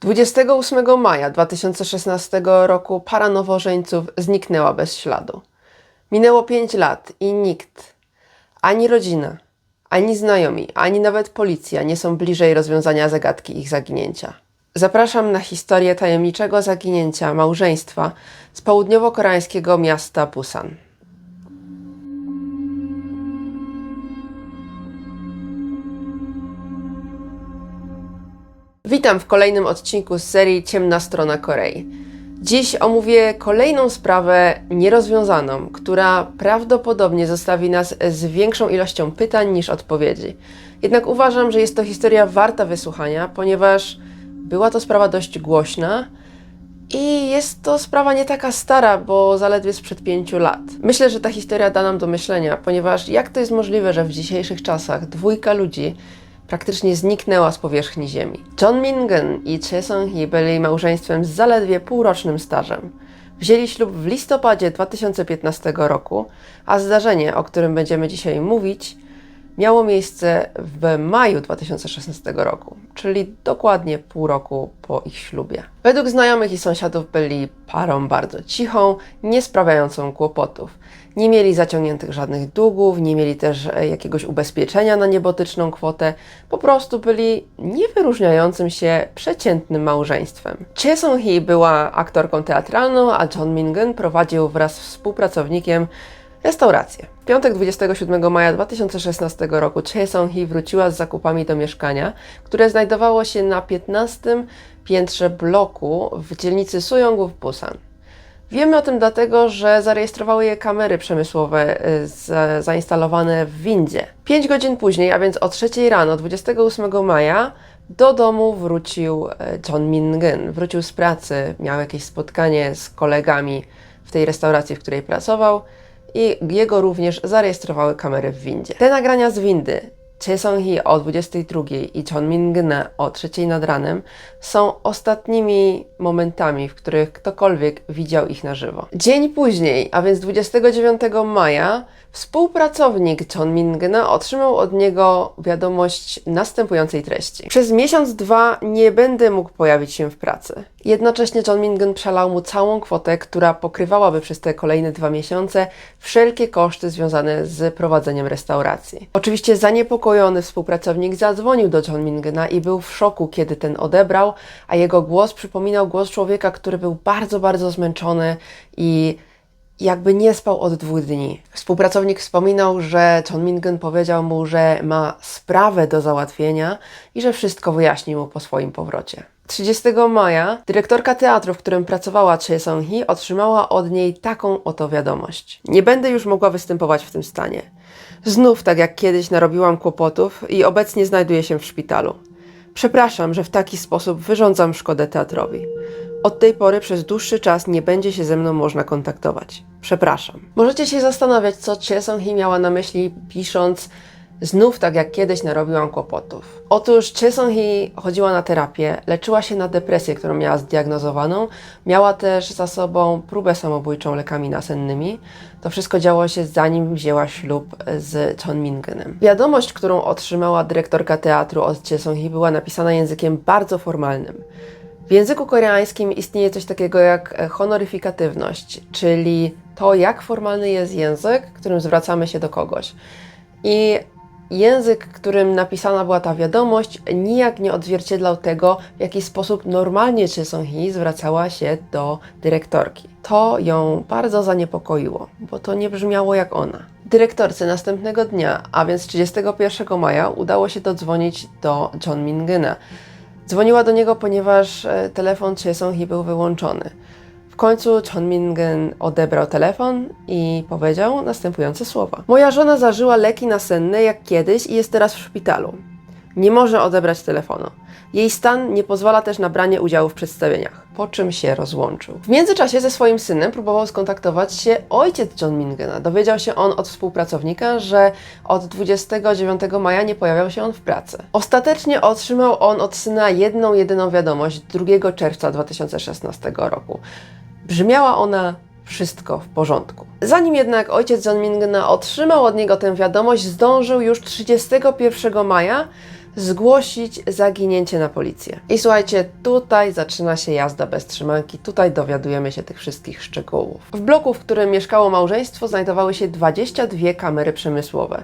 28 maja 2016 roku para nowożeńców zniknęła bez śladu. Minęło 5 lat i nikt, ani rodzina, ani znajomi, ani nawet policja nie są bliżej rozwiązania zagadki ich zaginięcia. Zapraszam na historię tajemniczego zaginięcia małżeństwa z południowo-koreańskiego miasta Busan. Witam w kolejnym odcinku z serii Ciemna strona Korei. Dziś omówię kolejną sprawę nierozwiązaną, która prawdopodobnie zostawi nas z większą ilością pytań niż odpowiedzi. Jednak uważam, że jest to historia warta wysłuchania, ponieważ była to sprawa dość głośna i jest to sprawa nie taka stara, bo zaledwie sprzed pięciu lat. Myślę, że ta historia da nam do myślenia, ponieważ jak to jest możliwe, że w dzisiejszych czasach dwójka ludzi praktycznie zniknęła z powierzchni Ziemi. John Mingen i Choi Sung-hee byli małżeństwem z zaledwie półrocznym stażem. Wzięli ślub w listopadzie 2015 roku, a zdarzenie, o którym będziemy dzisiaj mówić, miało miejsce w maju 2016 roku, czyli dokładnie pół roku po ich ślubie. Według znajomych i sąsiadów byli parą bardzo cichą, nie sprawiającą kłopotów. Nie mieli zaciągniętych żadnych długów, nie mieli też e, jakiegoś ubezpieczenia na niebotyczną kwotę, po prostu byli niewyróżniającym się przeciętnym małżeństwem. Choi Sung-hee była aktorką teatralną, a John Mingen prowadził wraz z współpracownikiem Restaurację. W piątek 27 maja 2016 roku Choi Sung-hee wróciła z zakupami do mieszkania, które znajdowało się na 15 piętrze bloku w dzielnicy Suyong w Busan. Wiemy o tym dlatego, że zarejestrowały je kamery przemysłowe y, zainstalowane w windzie. Pięć godzin później, a więc o 3 rano 28 maja, do domu wrócił e, John Mingen. Wrócił z pracy, miał jakieś spotkanie z kolegami w tej restauracji, w której pracował i jego również zarejestrowały kamery w windzie. Te nagrania z windy Choi Sung-hee o 22 i John Min-gna o 3 nad ranem są ostatnimi momentami, w których ktokolwiek widział ich na żywo. Dzień później, a więc 29 maja, współpracownik John Min-gna otrzymał od niego wiadomość następującej treści. Przez miesiąc, dwa nie będę mógł pojawić się w pracy. Jednocześnie John Mingen przelał mu całą kwotę, która pokrywałaby przez te kolejne dwa miesiące wszelkie koszty związane z prowadzeniem restauracji. Oczywiście zaniepokojony współpracownik zadzwonił do John Mingena i był w szoku, kiedy ten odebrał, a jego głos przypominał głos człowieka, który był bardzo, bardzo zmęczony i jakby nie spał od dwóch dni. Współpracownik wspominał, że John Mingen powiedział mu, że ma sprawę do załatwienia i że wszystko wyjaśni mu po swoim powrocie. 30 maja dyrektorka teatru, w którym pracowała Choi Sung-hee, otrzymała od niej taką oto wiadomość. Nie będę już mogła występować w tym stanie. Znów, tak jak kiedyś, narobiłam kłopotów i obecnie znajduję się w szpitalu. Przepraszam, że w taki sposób wyrządzam szkodę teatrowi. Od tej pory przez dłuższy czas nie będzie się ze mną można kontaktować. Przepraszam. Możecie się zastanawiać, co Sung-hee miała na myśli, pisząc Znów tak jak kiedyś narobiłam kłopotów. Otóż Choi Sung-hee chodziła na terapię, leczyła się na depresję, którą miała zdiagnozowaną, miała też za sobą próbę samobójczą lekami nasennymi. To wszystko działo się zanim wzięła ślub z Chon Mingenem. Wiadomość, którą otrzymała dyrektorka teatru od Choi Sung-hee była napisana językiem bardzo formalnym. W języku koreańskim istnieje coś takiego jak honoryfikatywność, czyli to, jak formalny jest język, którym zwracamy się do kogoś. I język, którym napisana była ta wiadomość, nijak nie odzwierciedlał tego, w jaki sposób normalnie Choi Sung-hee zwracała się do dyrektorki. To ją bardzo zaniepokoiło, bo to nie brzmiało jak ona. Dyrektorce następnego dnia, a więc 31 maja, udało się dodzwonić do John Mingena. Dzwoniła do niego, ponieważ e, telefon Choi Sung-hee był wyłączony. W końcu Chon Mingen odebrał telefon i powiedział następujące słowa. Moja żona zażyła leki nasenne jak kiedyś i jest teraz w szpitalu. Nie może odebrać telefonu. Jej stan nie pozwala też na branie udziału w przedstawieniach, po czym się rozłączył. W międzyczasie ze swoim synem próbował skontaktować się ojciec John Mingena. Dowiedział się on od współpracownika, że od 29 maja nie pojawiał się on w pracy. Ostatecznie otrzymał on od syna jedną, jedyną wiadomość 2 czerwca 2016 roku. Brzmiała ona wszystko w porządku. Zanim jednak ojciec John Mingena otrzymał od niego tę wiadomość, zdążył już 31 maja zgłosić zaginięcie na policję. I słuchajcie, tutaj zaczyna się jazda bez trzymanki, tutaj dowiadujemy się tych wszystkich szczegółów. W bloku, w którym mieszkało małżeństwo, znajdowały się 22 kamery przemysłowe.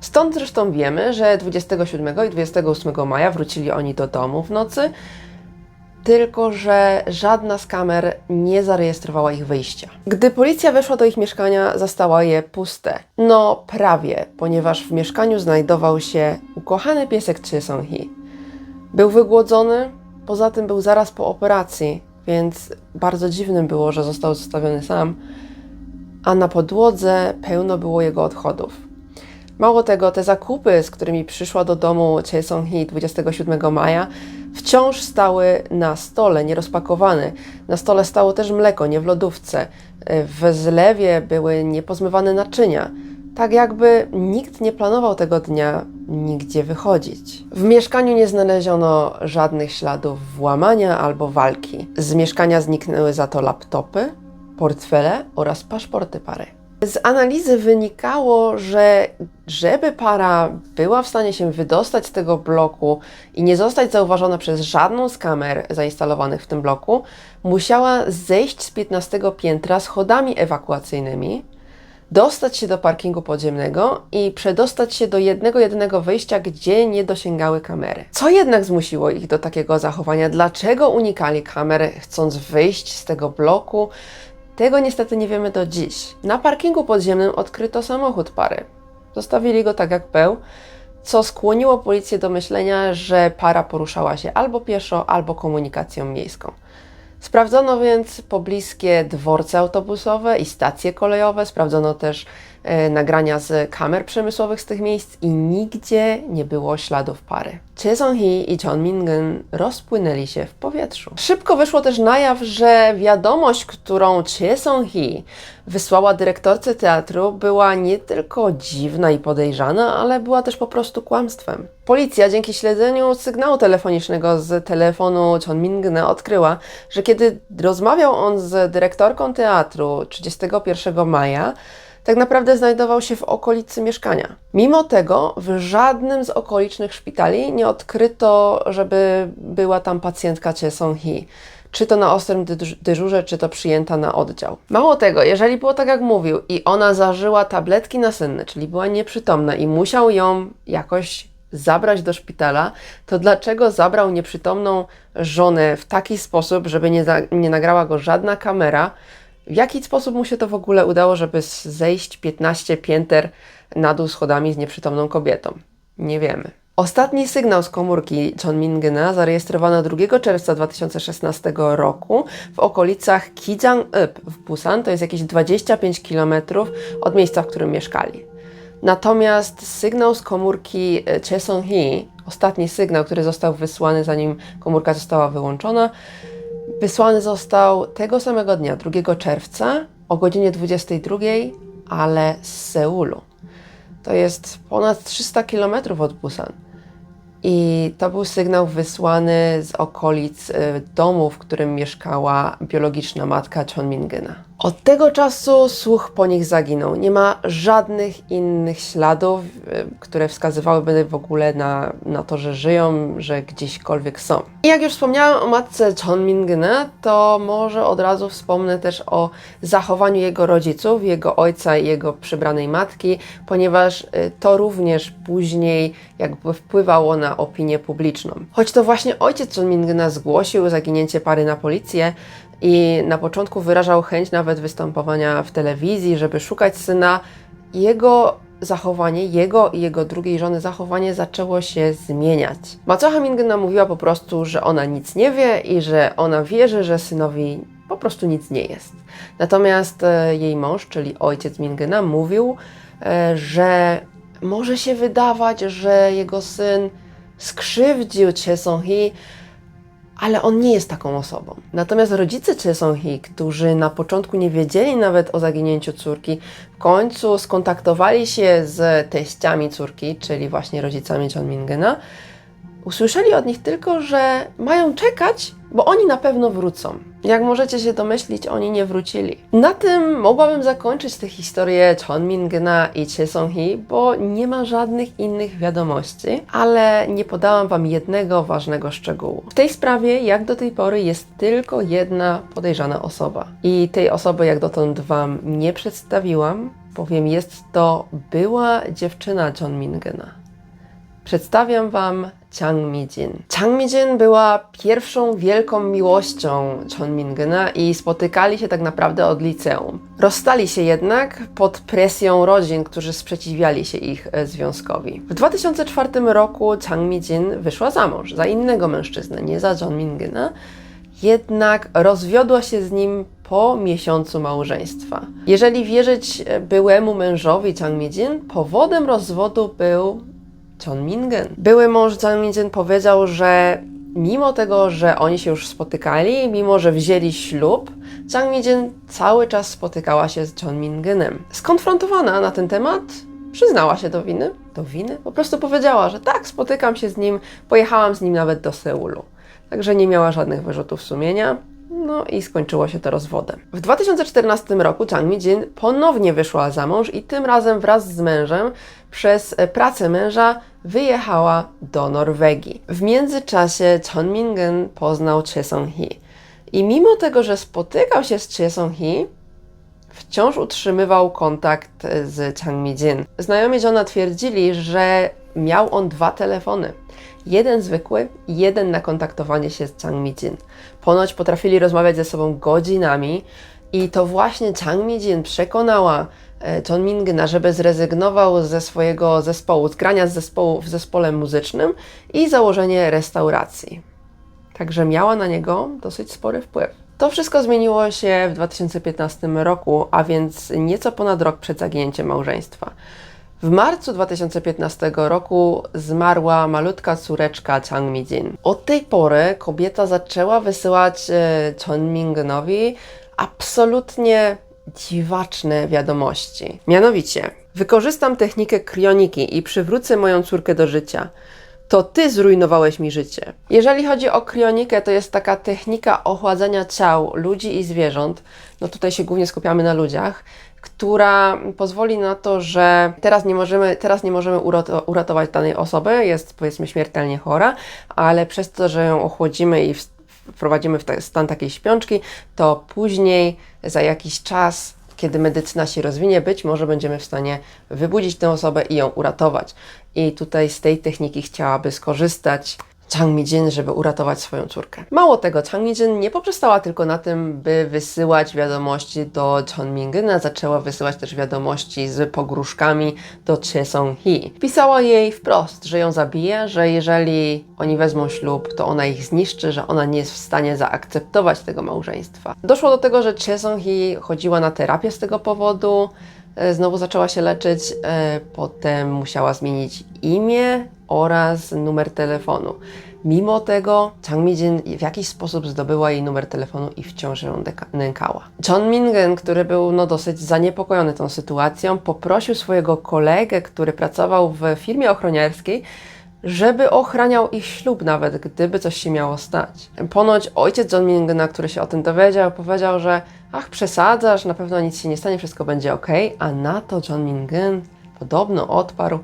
Stąd zresztą wiemy, że 27 i 28 maja wrócili oni do domu w nocy, tylko że żadna z kamer nie zarejestrowała ich wyjścia. Gdy policja weszła do ich mieszkania, zastała je puste. No prawie, ponieważ w mieszkaniu znajdował się ukochany piesek Choi Song-hee. Był wygłodzony, poza tym był zaraz po operacji, więc bardzo dziwnym było, że został zostawiony sam, a na podłodze pełno było jego odchodów. Mało tego, te zakupy, z którymi przyszła do domu Choi Song-hee 27 maja, wciąż stały na stole, nierozpakowane. Na stole stało też mleko, nie w lodówce. W zlewie były niepozmywane naczynia. Tak jakby nikt nie planował tego dnia nigdzie wychodzić. W mieszkaniu nie znaleziono żadnych śladów włamania albo walki. Z mieszkania zniknęły za to laptopy, portfele oraz paszporty pary. Z analizy wynikało, że żeby para była w stanie się wydostać z tego bloku i nie zostać zauważona przez żadną z kamer zainstalowanych w tym bloku, musiała zejść z 15 piętra schodami ewakuacyjnymi, dostać się do parkingu podziemnego i przedostać się do jednego jedynego wyjścia, gdzie nie dosięgały kamery. Co jednak zmusiło ich do takiego zachowania? Dlaczego unikali kamer, chcąc wyjść z tego bloku? Tego niestety nie wiemy do dziś. Na parkingu podziemnym odkryto samochód pary. Zostawili go tak jak był, co skłoniło policję do myślenia, że para poruszała się albo pieszo, albo komunikacją miejską. Sprawdzono więc pobliskie dworce autobusowe i stacje kolejowe, sprawdzono też nagrania z kamer przemysłowych z tych miejsc i nigdzie nie było śladów pary. Choi Song-hee i Chon Min-geun rozpłynęli się w powietrzu. Szybko wyszło też na jaw, że wiadomość, którą Choi Song-hee wysłała dyrektorce teatru, była nie tylko dziwna i podejrzana, ale była też po prostu kłamstwem. Policja dzięki śledzeniu sygnału telefonicznego z telefonu Chon Min-geuna odkryła, że kiedy rozmawiał on z dyrektorką teatru 31 maja, tak naprawdę znajdował się w okolicy mieszkania. Mimo tego w żadnym z okolicznych szpitali nie odkryto, żeby była tam pacjentka Choi Song-hee. Czy to na ostrym dyż- dyżurze, czy to przyjęta na oddział. Mało tego, jeżeli było tak jak mówił i ona zażyła tabletki nasenne, czyli była nieprzytomna i musiał ją jakoś zabrać do szpitala, to dlaczego zabrał nieprzytomną żonę w taki sposób, żeby nie, nie nagrała go żadna kamera? W jaki sposób mu się to w ogóle udało, żeby zejść 15 pięter na dół schodami z nieprzytomną kobietą? Nie wiemy. Ostatni sygnał z komórki Chon Min-geuna zarejestrowano 2 czerwca 2016 roku w okolicach Kijang-up w Busan, to jest jakieś 25 km od miejsca, w którym mieszkali. Natomiast sygnał z komórki e, Choi Song-hee, ostatni sygnał, który został wysłany zanim komórka została wyłączona, Wysłany został tego samego dnia, 2 czerwca o godzinie 22, ale z Seulu. To jest ponad 300 km od Busan. I to był sygnał wysłany z okolic y, domu, w którym mieszkała biologiczna matka Chon Min-geuna. Od tego czasu słuch po nich zaginął. Nie ma żadnych innych śladów, y, które wskazywałyby w ogóle na, na to, że żyją, że gdzieśkolwiek są. I jak już wspomniałam o matce Min-geuna, to może od razu wspomnę też o zachowaniu jego rodziców, jego ojca i jego przybranej matki, ponieważ y, to również później jakby wpływało na opinię publiczną. Choć to właśnie ojciec Min-geuna zgłosił zaginięcie pary na policję, i na początku wyrażał chęć nawet występowania w telewizji, żeby szukać syna. Jego zachowanie, jego i jego drugiej żony zachowanie zaczęło się zmieniać. Macocha Mingena mówiła po prostu, że ona nic nie wie i że ona wierzy, że synowi po prostu nic nie jest. Natomiast e, jej mąż, czyli ojciec Mingena, mówił, e, że może się wydawać, że jego syn skrzywdził Choi Song-hee, ale on nie jest taką osobą. Natomiast rodzice Choi Song-hee, którzy na początku nie wiedzieli nawet o zaginięciu córki, w końcu skontaktowali się z teściami córki, czyli właśnie rodzicami John Mingena, usłyszeli od nich tylko, że mają czekać, bo oni na pewno wrócą. Jak możecie się domyślić, oni nie wrócili. Na tym mogłabym zakończyć tę historię Chon Min-gena i Choi Song-hee, bo nie ma żadnych innych wiadomości, ale nie podałam Wam jednego ważnego szczegółu. W tej sprawie, jak do tej pory, jest tylko jedna podejrzana osoba. I tej osoby, jak dotąd Wam nie przedstawiłam, bowiem jest to była dziewczyna John Mingena. Przedstawiam Wam Chang Mi-jin. Chang Mi-jin była pierwszą wielką miłością Chon Mingena i spotykali się tak naprawdę od liceum. Rozstali się jednak pod presją rodzin, którzy sprzeciwiali się ich e, związkowi. W 2004 roku Chang Mi-jin wyszła za mąż za innego mężczyznę, nie za John Mingena, jednak rozwiodła się z nim po miesiącu małżeństwa. Jeżeli wierzyć e, byłemu mężowi Chang Mi-jin, powodem rozwodu był Chon Mingen. Były mąż Chon Mingen powiedział, że mimo tego, że oni się już spotykali, mimo że wzięli ślub, Chang Mijin cały czas spotykała się z Chon Mingenem. Skonfrontowana na ten temat, przyznała się do winy. Do winy? Po prostu powiedziała, że tak, spotykam się z nim, pojechałam z nim nawet do Seulu. Także nie miała żadnych wyrzutów sumienia. No i skończyło się to rozwodem. W 2014 roku Chang Mi-jin ponownie wyszła za mąż i tym razem wraz z mężem przez e, pracę męża wyjechała do Norwegii. W międzyczasie Chon Mingen poznał Choi Song-hee. I mimo tego, że spotykał się z Choi Song-hee, wciąż utrzymywał kontakt z Chang Mi-jin. Znajomi Johna twierdzili, że miał on dwa telefony. Jeden zwykły, jeden na kontaktowanie się z Chang Mi-jin. Ponoć potrafili rozmawiać ze sobą godzinami i to właśnie Chang Mi-jin przekonała John Mingena, żeby zrezygnował ze swojego zespołu, z grania z zespołu w zespole muzycznym i założenie restauracji. Także miała na niego dosyć spory wpływ. To wszystko zmieniło się w 2015 roku, a więc nieco ponad rok przed zaginięciem małżeństwa. W marcu 2015 roku zmarła malutka córeczka Chang Mi-jin. Od tej pory kobieta zaczęła wysyłać e, Chon Mingenowi absolutnie dziwaczne wiadomości. Mianowicie, wykorzystam technikę krioniki i przywrócę moją córkę do życia. To ty zrujnowałeś mi życie. Jeżeli chodzi o krionikę, to jest taka technika ochładzania ciał ludzi i zwierząt. No tutaj się głównie skupiamy na ludziach która pozwoli na to, że teraz nie możemy, teraz nie możemy uratować danej osoby, jest powiedzmy śmiertelnie chora, ale przez to, że ją ochłodzimy i wprowadzimy w stan takiej śpiączki, to później za jakiś czas kiedy medycyna się rozwinie, być może będziemy w stanie wybudzić tę osobę i ją uratować. I tutaj z tej techniki chciałaby skorzystać Chang Mi-jin, żeby uratować swoją córkę. Mało tego, Chang Mi-jin nie poprzestała tylko na tym, by wysyłać wiadomości do Chon Mingena, zaczęła wysyłać też wiadomości z pogróżkami do Choi Song-hee. Pisała jej wprost, że ją zabije, że jeżeli oni wezmą ślub, to ona ich zniszczy, że ona nie jest w stanie zaakceptować tego małżeństwa. Doszło do tego, że Choi Song-hee chodziła na terapię z tego powodu, e, znowu zaczęła się leczyć, e, potem musiała zmienić imię, oraz numer telefonu. Mimo tego Chang Mi-jin w jakiś sposób zdobyła jej numer telefonu i wciąż ją nękała. John Mingen, który był no, dosyć zaniepokojony tą sytuacją, poprosił swojego kolegę, który pracował w firmie ochroniarskiej, żeby ochraniał ich ślub nawet, gdyby coś się miało stać. Ponoć ojciec John Mingena, który się o tym dowiedział, powiedział, że ach, przesadzasz, na pewno nic się nie stanie, wszystko będzie ok, a na to John Mingen podobno odparł,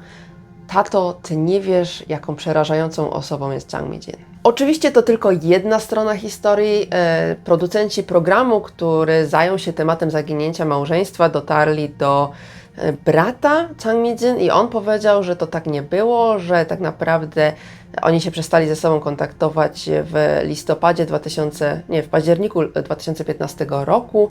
Tato, ty nie wiesz, jaką przerażającą osobą jest Chang Mi-jin. Oczywiście to tylko jedna strona historii. E, producenci programu, który zajął się tematem zaginięcia małżeństwa, dotarli do e, brata Chang Mi-jin i on powiedział, że to tak nie było, że tak naprawdę oni się przestali ze sobą kontaktować w listopadzie 2000, nie, w październiku 2015 roku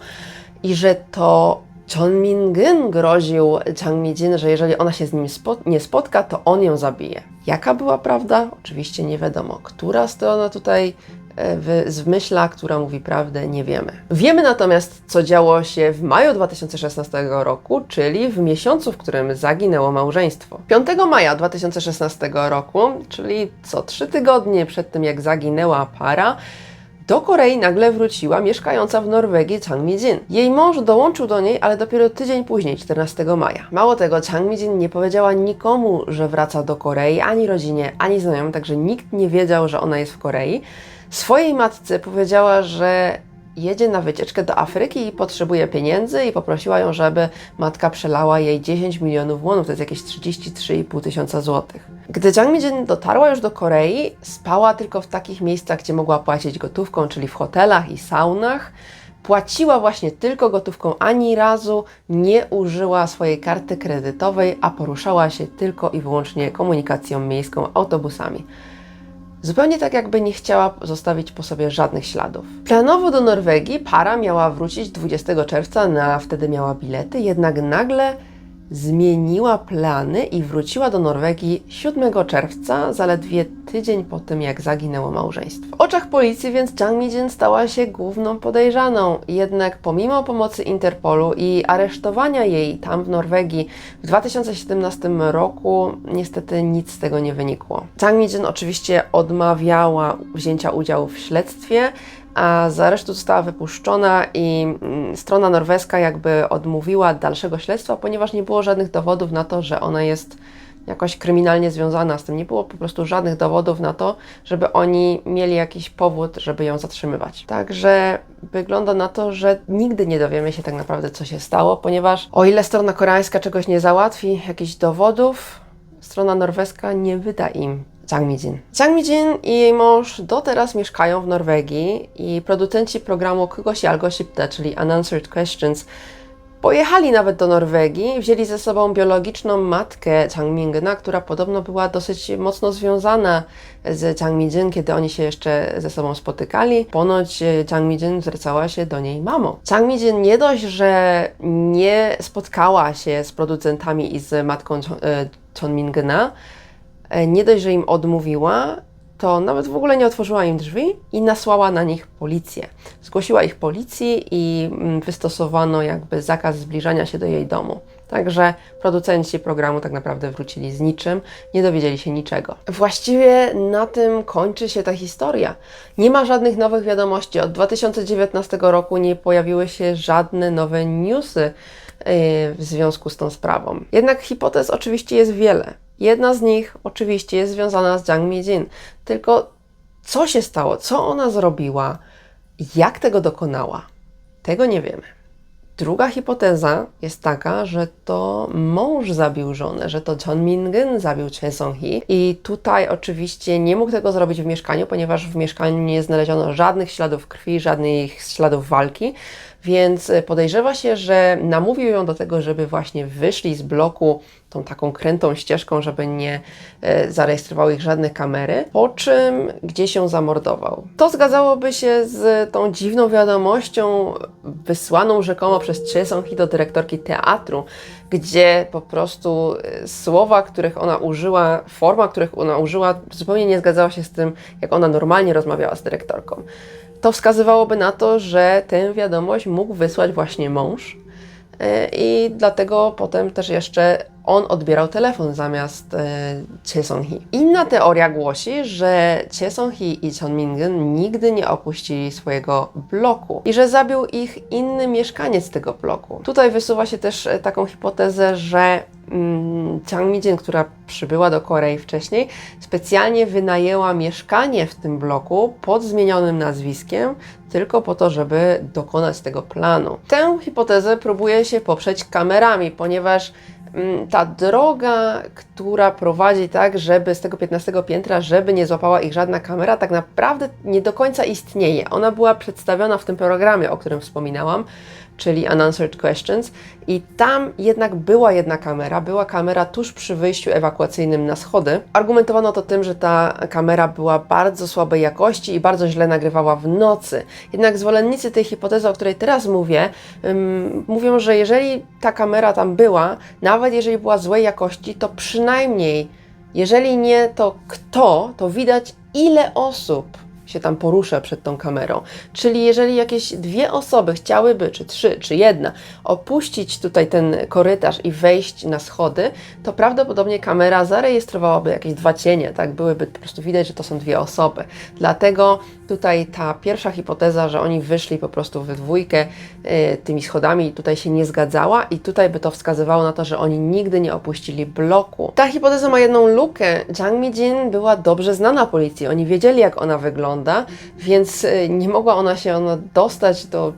i że to Chon Min-gyn groził Chang Mi-jin, że jeżeli ona się z nim nie spotka, to on ją zabije. Jaka była prawda? Oczywiście nie wiadomo. Która strona tutaj e, zmyśla, która mówi prawdę, nie wiemy. Wiemy natomiast, co działo się w maju 2016 roku, czyli w miesiącu, w którym zaginęło małżeństwo. 5 maja 2016 roku, czyli co trzy tygodnie przed tym, jak zaginęła para, do Korei nagle wróciła mieszkająca w Norwegii Chang Mi-jin. Jej mąż dołączył do niej, ale dopiero tydzień później, 14 maja. Mało tego, Chang Mi-jin nie powiedziała nikomu, że wraca do Korei, ani rodzinie, ani znajomym, także nikt nie wiedział, że ona jest w Korei. Swojej matce powiedziała, że jedzie na wycieczkę do Afryki i potrzebuje pieniędzy i poprosiła ją, żeby matka przelała jej 10 milionów wonów, to jest jakieś 33,5 tysiąca złotych. Gdy Jang Mi-jin dotarła już do Korei, spała tylko w takich miejscach, gdzie mogła płacić gotówką, czyli w hotelach i saunach. Płaciła właśnie tylko gotówką, ani razu nie użyła swojej karty kredytowej, a poruszała się tylko i wyłącznie komunikacją miejską, autobusami. Zupełnie tak, jakby nie chciała zostawić po sobie żadnych śladów. Planowo do Norwegii para miała wrócić 20 czerwca, na wtedy miała bilety, jednak nagle zmieniła plany i wróciła do Norwegii 7 czerwca, zaledwie tydzień po tym, jak zaginęło małżeństwo. W oczach policji więc Jang Mi-jin stała się główną podejrzaną. Jednak pomimo pomocy Interpolu i aresztowania jej tam w Norwegii w 2017 roku, niestety nic z tego nie wynikło. Jang Mi-jin oczywiście odmawiała wzięcia udziału w śledztwie, a z aresztu została wypuszczona i mm, strona norweska jakby odmówiła dalszego śledztwa, ponieważ nie było żadnych dowodów na to, że ona jest jakoś kryminalnie związana z tym. Nie było po prostu żadnych dowodów na to, żeby oni mieli jakiś powód, żeby ją zatrzymywać. Także wygląda na to, że nigdy nie dowiemy się tak naprawdę, co się stało, ponieważ o ile strona koreańska czegoś nie załatwi, jakichś dowodów, strona norweska nie wyda im Jang Mi-jin. Jang Mi-jin i jej mąż do teraz mieszkają w Norwegii i producenci programu Kogoś Algo Shipta, czyli Unanswered Questions, pojechali nawet do Norwegii, wzięli ze sobą biologiczną matkę Jang Mingyna, która podobno była dosyć mocno związana z Jang Mi-jin, kiedy oni się jeszcze ze sobą spotykali. Ponoć Jang Mi-jin zwracała się do niej mamą. Jang Mi-jin nie dość, że nie spotkała się z producentami i z matką Mingyna, E, nie dość, że im odmówiła, to nawet w ogóle nie otworzyła im drzwi i nasłała na nich policję. Zgłosiła ich policji i mm, wystosowano jakby zakaz zbliżania się do jej domu. Także producenci programu tak naprawdę wrócili z niczym, nie dowiedzieli się niczego. Właściwie na tym kończy się ta historia. Nie ma żadnych nowych wiadomości. Od 2019 roku nie pojawiły się żadne nowe newsy w związku z tą sprawą. Jednak hipotez oczywiście jest wiele. Jedna z nich oczywiście jest związana z Jang Mi-jin. Tylko co się stało? Co ona zrobiła? Jak tego dokonała? Tego nie wiemy. Druga hipoteza jest taka, że to mąż zabił żonę, że to John Mingen zabił Choi Song-hee i tutaj oczywiście nie mógł tego zrobić w mieszkaniu, ponieważ w mieszkaniu nie znaleziono żadnych śladów krwi, żadnych śladów walki, więc podejrzewa się, że namówił ją do tego, żeby właśnie wyszli z bloku tą taką krętą ścieżką, żeby nie e, zarejestrowały ich żadne kamery, po czym gdzieś ją zamordował. To zgadzałoby się z tą dziwną wiadomością wysłaną rzekomo przez Chesong do dyrektorki teatru, gdzie po prostu e, słowa, których ona użyła, forma, których ona użyła, zupełnie nie zgadzała się z tym, jak ona normalnie rozmawiała z dyrektorką. To wskazywałoby na to, że tę wiadomość mógł wysłać właśnie mąż, e, i dlatego potem też jeszcze on odbierał telefon zamiast e, Chie Song-hee. Inna teoria głosi, że Chie Song-hee i Chon Min-geun nigdy nie opuścili swojego bloku i że zabił ich inny mieszkaniec tego bloku. Tutaj wysuwa się też e, taką hipotezę, że mm, Chang Mi-jin, która przybyła do Korei wcześniej, specjalnie wynajęła mieszkanie w tym bloku pod zmienionym nazwiskiem, tylko po to, żeby dokonać tego planu. Tę hipotezę próbuje się poprzeć kamerami, ponieważ ta droga, która prowadzi tak, żeby z tego 15 piętra, żeby nie złapała ich żadna kamera, tak naprawdę nie do końca istnieje. Ona była przedstawiona w tym programie, o którym wspominałam, czyli Unanswered Questions i tam jednak była jedna kamera, była kamera tuż przy wyjściu ewakuacyjnym na schody. Argumentowano to tym, że ta kamera była bardzo słabej jakości i bardzo źle nagrywała w nocy. Jednak zwolennicy tej hipotezy, o której teraz mówię, mówią, że jeżeli ta kamera tam była, nawet jeżeli była złej jakości, to przynajmniej, jeżeli nie to kto, to widać ile osób się tam porusza przed tą kamerą. Czyli jeżeli jakieś dwie osoby chciałyby, czy trzy, czy jedna, opuścić tutaj ten korytarz i wejść na schody, to prawdopodobnie kamera zarejestrowałaby jakieś dwa cienie, tak? Byłyby po prostu widać, że to są dwie osoby. Dlatego Tutaj ta pierwsza hipoteza, że oni wyszli po prostu we dwójkę y, tymi schodami, tutaj się nie zgadzała i tutaj by to wskazywało na to, że oni nigdy nie opuścili bloku. Ta hipoteza ma jedną lukę. Jang Mi-jin była dobrze znana policji. Oni wiedzieli, jak ona wygląda, więc y, nie mogła ona się ona dostać do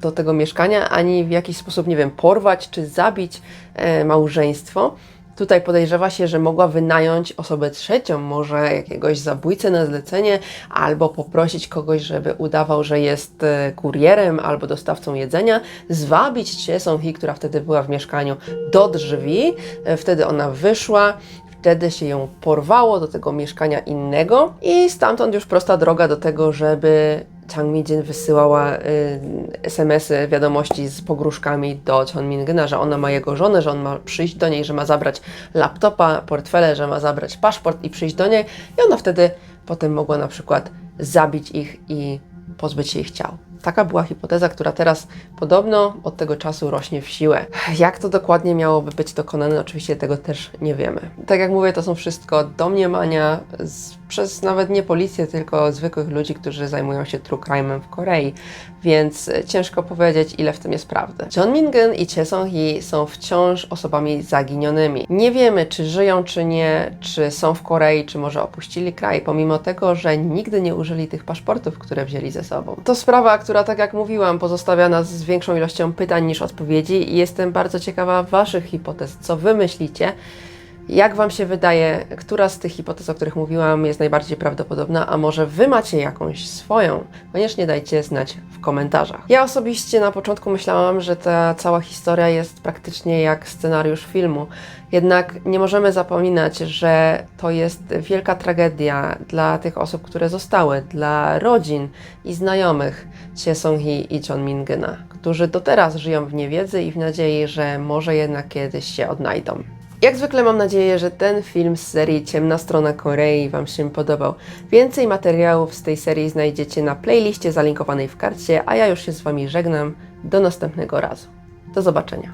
do tego mieszkania, ani w jakiś sposób, nie wiem, porwać czy zabić e, małżeństwo. Tutaj podejrzewa się, że mogła wynająć osobę trzecią, może jakiegoś zabójcę na zlecenie, albo poprosić kogoś, żeby udawał, że jest e, kurierem albo dostawcą jedzenia, zwabić Chie Hee, która wtedy była w mieszkaniu, do drzwi. E, Wtedy ona wyszła, Wtedy się ją porwało do tego mieszkania innego. I stamtąd już prosta droga do tego, żeby Chang Mi-jin wysyłała y, SMS-y, wiadomości z pogróżkami do Chon Min-gyna, że ona ma jego żonę, że on ma przyjść do niej, że ma zabrać laptopa, portfele, że ma zabrać paszport i przyjść do niej i ona wtedy potem mogła na przykład zabić ich i pozbyć się ich ciał. Taka była hipoteza, która teraz podobno od tego czasu rośnie w siłę. Jak to dokładnie miałoby być dokonane, oczywiście tego też nie wiemy. Tak jak mówię, to są wszystko domniemania z, przez nawet nie policję, tylko zwykłych ludzi, którzy zajmują się true crime'em w Korei, więc e, ciężko powiedzieć, ile w tym jest prawdy. John Min-geun i Choi Song-hee są wciąż osobami zaginionymi. Nie wiemy, czy żyją, czy nie, czy są w Korei, czy może opuścili kraj, pomimo tego, że nigdy nie użyli tych paszportów, które wzięli ze sobą. To sprawa, która, tak jak mówiłam, pozostawia nas z większą ilością pytań niż odpowiedzi i jestem bardzo ciekawa Waszych hipotez. Co Wy myślicie? Jak Wam się wydaje, która z tych hipotez, o których mówiłam, jest najbardziej prawdopodobna, a może Wy macie jakąś swoją? Koniecznie dajcie znać w komentarzach. Ja osobiście na początku myślałam, że ta cała historia jest praktycznie jak scenariusz filmu. Jednak nie możemy zapominać, że to jest wielka tragedia dla tych osób, które zostały, dla rodzin i znajomych Chie Song-hee i John Min-gyna, którzy do teraz żyją w niewiedzy i w nadziei, że może jednak kiedyś się odnajdą. Jak zwykle mam nadzieję, że ten film z serii Ciemna Strona Korei Wam się podobał. Więcej materiałów z tej serii znajdziecie na playliście zalinkowanej w karcie, a ja już się z Wami żegnam. Do następnego razu. Do zobaczenia.